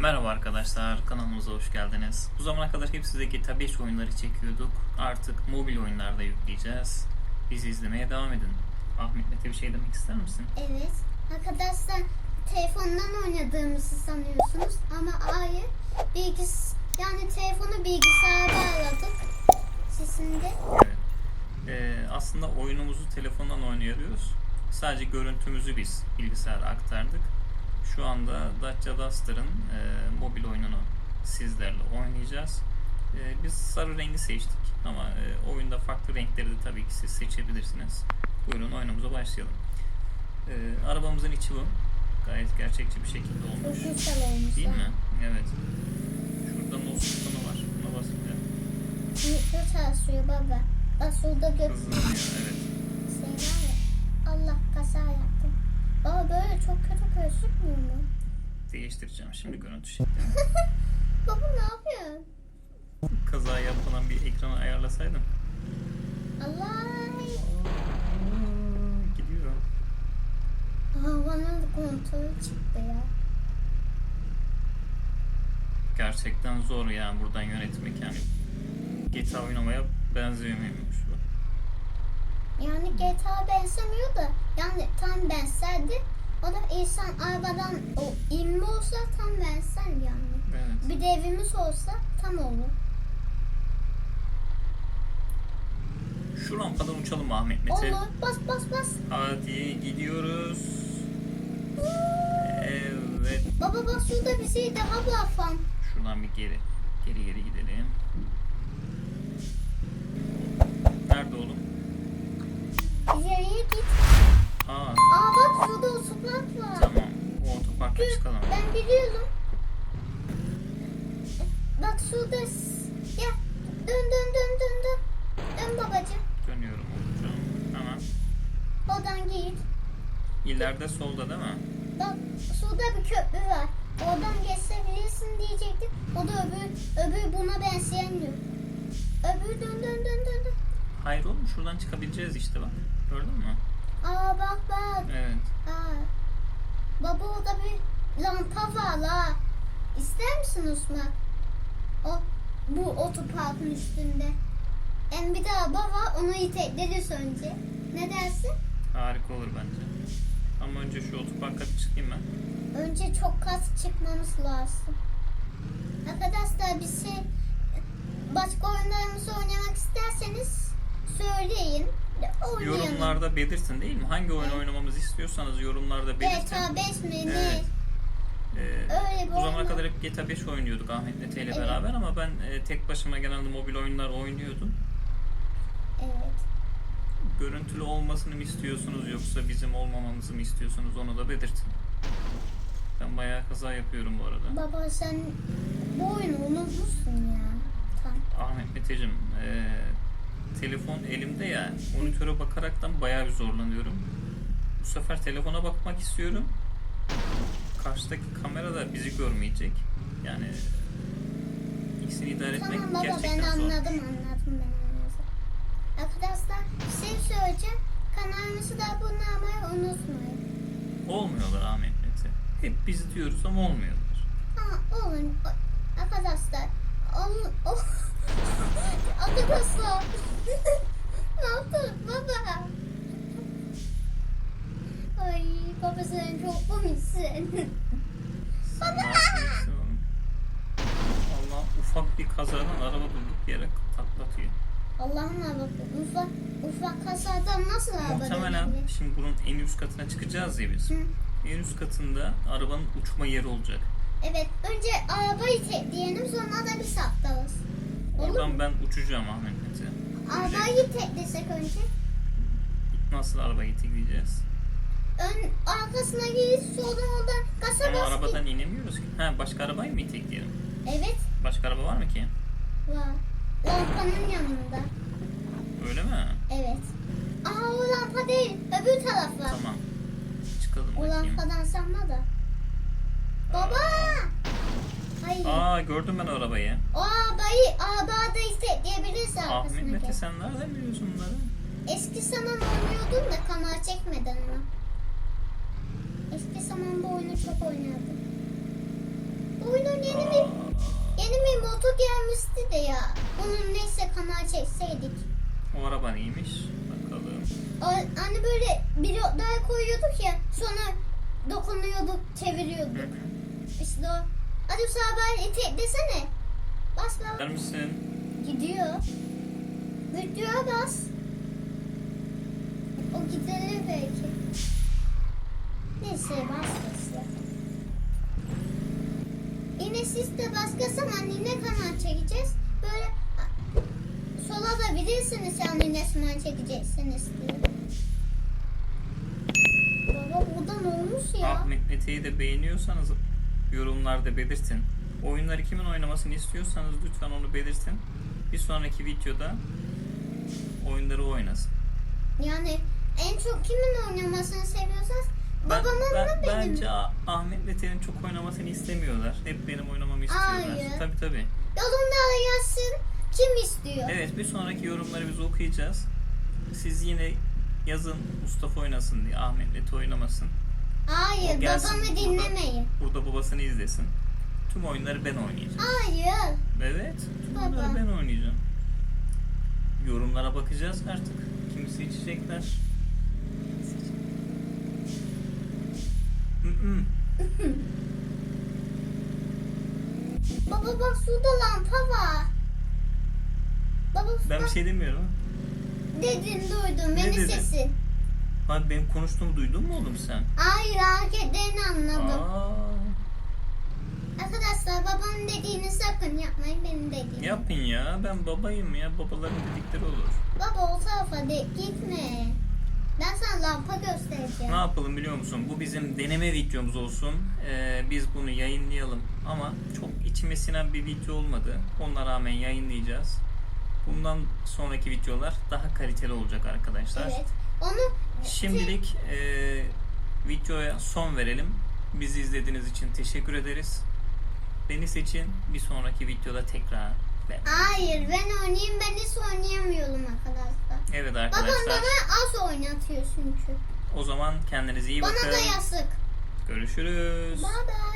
Merhaba arkadaşlar, kanalımıza hoş geldiniz. Bu zamana kadar hep size GTA 5 oyunları çekiyorduk. Artık mobil oyunlarda yükleyeceğiz. Bizi izlemeye devam edin. Ahmet Mete bir şey demek ister misin? Evet. Arkadaşlar telefondan oynadığımızı sanıyorsunuz ama hayır. Bilgis yani telefonu bilgisayara bağladık. Sesinde. Evet. Ee, aslında oyunumuzu telefondan oynuyoruz. Sadece görüntümüzü biz bilgisayara aktardık. Şu anda Dacia Duster'ın e, mobil oyununu sizlerle oynayacağız. E, biz sarı rengi seçtik ama e, oyunda farklı renkleri de tabii ki siz seçebilirsiniz. Buyurun oyunumuza başlayalım. E, arabamızın içi bu. Gayet gerçekçi bir şekilde Çok olmuş. güzel olmuş. Değil mi? Evet. Şurada no butonu var. Buna basınca Mikro çalışıyor baba. Bak şurada gök hızlanıyor. Evet. şey. Allah. Baba böyle çok kötü gözükmüyor mu? Değiştireceğim şimdi görüntü şeklini. Baba ne yapıyorsun? Kaza yapılan bir ekranı ayarlasaydım. Allah. Gidiyor. Havanın kontrolü çıktı ya. Gerçekten zor yani buradan yönetmek yani. GTA oynamaya benziyor muymuş bu? Yani GTA benzemiyor da yani tam benzerdi. O da insan arabadan o inme olsa tam benzer yani. Evet. Bir de evimiz olsa tam olur. Şu rampadan uçalım Ahmet Mete. Olur. Bas bas bas. Hadi gidiyoruz. Evet. Baba bak şurada bir şey daha var fan. Şuradan bir geri. Geri geri gidelim. Nerede oğlum? Ben biliyorum. Bak şurada. Gel. Dön dön dön dön dön. Dön babacığım. Dönüyorum oğlum. Hemen. Oradan git. İleride solda değil mi? Bak şurada bir köprü var. Oradan geçebilirsin diyecektim. O da öbür, öbür buna benzeyen diyor. Öbür dön dön dön dön. dön. Hayır oğlum şuradan çıkabileceğiz işte bak. Gördün mü? Aa bak bak. Evet. Aa. Baba orada bir lampa var la. İster misin Osman? O bu otoparkın üstünde. Hem bir de araba var onu itekleriz önce. Ne dersin? Harika olur bence. Ama önce şu otoparka bir çıkayım ben. Önce çok kat çıkmamız lazım. Arkadaşlar bir şey başka oyunlarımızı oynamak isterseniz söyleyin. Oynayalım. Yorumlarda belirtin değil mi? Hangi oyun Evet. oynamamızı istiyorsanız yorumlarda belirtin. GTA 5 mi? Evet. Ee, bu zamana kadar hep GTA 5 oynuyorduk Ahmet Mete ile Evet. beraber ama ben e, tek başıma genelde mobil oyunlar oynuyordum. Evet. Görüntülü olmasını mı istiyorsunuz yoksa bizim olmamamızı mı istiyorsunuz onu da belirtin. Ben bayağı kaza yapıyorum bu arada. Baba sen bu oyunu unutmuşsun ya. Tamam. Ahmet Meteciğim, e, telefon elimde ya, monitöre bakaraktan bayağı bir zorlanıyorum. Bu sefer telefona bakmak istiyorum. Karşıdaki kamera da bizi görmeyecek. Yani ikisini idare etmek Tamam baba ben gerçekten zor. anladım anladım ben anladım. Arkadaşlar bir şey söyleyeceğim. Kanalımızı da abone olmayı unutmayın. Olmuyorlar Ahmet Mete. Hep biz diyoruz ama olmuyorlar. Ha olun. Arkadaşlar. Olun. Oh. Arkadaşlar. ne yaptın baba? Ay baba sen çok komiksin. Oğlum? Allah ufak bir kazadan araba durduk yere taklatıyor. Allah'ına bak. Ufak, ufak kasadan nasıl araba Muhtemelen dönebilir? şimdi bunun en üst katına çıkacağız ya biz. Hı. En üst katında arabanın uçma yeri olacak. Evet, önce arabayı tekleyelim sonra da bir mu? Oradan ben uçacağım Ahmet Mete. Arabayı teklesek önce. Nasıl arabayı tekleyeceğiz? Ön, arkasına gidip sonra oradan Ama bas. arabadan inemiyoruz ki. Ha başka arabayı mı itekleyelim? Evet, Başka araba var mı ki? var. Lampanın yanında. Öyle mi? Evet. Aa o lampa değil, öbür taraf var. Tamam. Çıkalım O bakayım. lampadan sanma da. Baba! Ay. Aa gördüm ben o arabayı. O arabayı arabada istekleyebiliriz Ahmet arkasına Mete gel. sen nereden biliyorsun bunları? Eski zaman oynuyordum da kanal çekmeden ama. Eski zaman bu oyunu çok oynardım. Bu oyunu gelmişti de ya. Onun neyse kanal çekseydik. O araba neymiş? Bakalım. O, hani böyle bir daha koyuyorduk ya. Sonra dokunuyorduk, çeviriyorduk. hı. İşte o. Hadi sabah ite desene. Bas bas. Der misin? Gidiyor. Videoya bas. O gider Yine siz de başkası annene kanal çekeceğiz. Böyle sola da bilirsiniz yani ne zaman çekeceksiniz diye. Baba burada ne olmuş ya? Ahmet Mete'yi de beğeniyorsanız yorumlarda belirtin. Oyunları kimin oynamasını istiyorsanız lütfen onu belirtin. Bir sonraki videoda oyunları oynasın. Yani en çok kimin oynamasını seviyorsanız Ben, babamın ben- mı benim? bence Ah- Ahmet Mete'nin çok oynamasını istemiyorlar. Hep benim oynamamı istiyorlar. Hayır. Tabii tabii. Yolunda yazsın kim istiyor? Evet bir sonraki yorumları biz okuyacağız. Siz yine yazın Mustafa oynasın diye. Ahmet Mete oynamasın. Hayır gelsin babamı burada. dinlemeyin. Burada babasını izlesin. Tüm oyunları ben oynayacağım. Hayır. Evet. Tüm Baba. oyunları ben oynayacağım. Yorumlara bakacağız artık. Kimi seçecekler. Baba bak şurada lampa var. Baba Ben bir şey demiyorum. dedin duydum beni dedin? sesin. Abi benim konuştuğumu duydun mu oğlum sen? Hayır hareketlerini anladım. Aa, Arkadaşlar babanın dediğini sakın yapmayın benim dediğimi. yapın ya. Ben babayım ya. Babaların dedikleri olur. Baba o tarafa de gitme. Ben sana lampa göstereceğim. Ne yapalım biliyor musun? Bu bizim deneme videomuz olsun. Ee, biz bunu yayınlayalım. Ama çok içime sinen bir video olmadı. Ona rağmen yayınlayacağız. Bundan sonraki videolar daha kaliteli olacak arkadaşlar. Evet. Onu Şimdilik e, videoya son verelim. Bizi izlediğiniz için teşekkür ederiz. Beni seçin. Bir sonraki videoda tekrar. ve- Hayır ben oynayayım ben hiç oynayamıyorum arkadaşlar. Evet Babam arkadaşlar. bana az oynatıyor çünkü. O zaman kendinize iyi Bana bakın. da yazık. Görüşürüz. Bye bye.